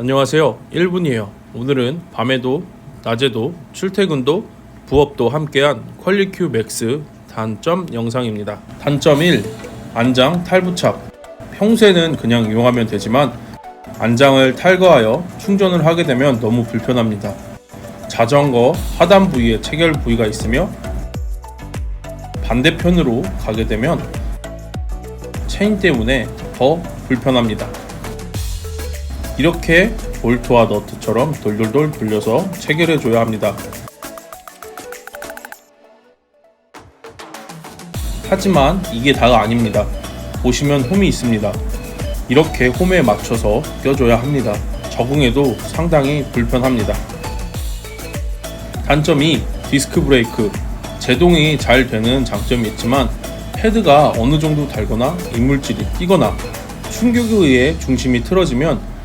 안녕하세요. 1분이에요. 오늘은 밤에도 낮에도 출퇴근도 부업도 함께한 퀄리큐 맥스 단점 영상입니다. 단점 1. 안장 탈부착. 평소에는 그냥 이용하면 되지만 안장을 탈거하여 충전을 하게 되면 너무 불편합니다. 자전거 하단 부위에 체결 부위가 있으며 반대편으로 가게 되면 체인 때문에 더 불편합니다. 이렇게 볼트와 너트처럼 돌돌돌 돌려서 체결해 줘야 합니다. 하지만 이게 다가 아닙니다. 보시면 홈이 있습니다. 이렇게 홈에 맞춰서 껴줘야 합니다. 적응에도 상당히 불편합니다. 단점이 디스크 브레이크. 제동이 잘 되는 장점이 있지만 헤드가 어느 정도 달거나 이물질이 끼거나 충격에 의해 중심이 틀어지면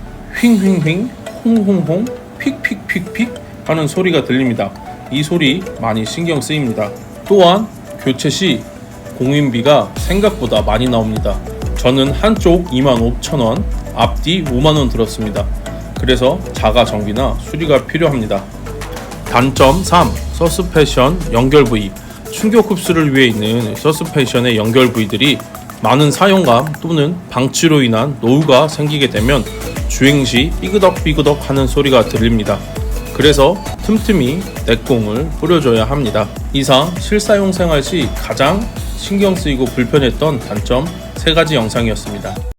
휑휑휑, 홍홍홍, 픽픽픽픽 하는 소리가 들립니다. 이 소리 많이 신경 쓰입니다. 또한 교체 시 공인비가 생각보다 많이 나옵니다. 저는 한쪽 25,000원, 앞뒤 5만원 들었습니다. 그래서 자가 정비나 수리가 필요합니다. 단점 3. 서스펜션 연결 부위 충격 흡수를 위해 있는 서스펜션의 연결 부위들이 많은 사용감 또는 방치로 인한 노후가 생기게 되면 주행 시 삐그덕삐그덕 하는 소리가 들립니다. 그래서 틈틈이 내공을 뿌려줘야 합니다. 이상 실사용 생활 시 가장 신경 쓰이고 불편했던 단점 3가지 영상이었습니다.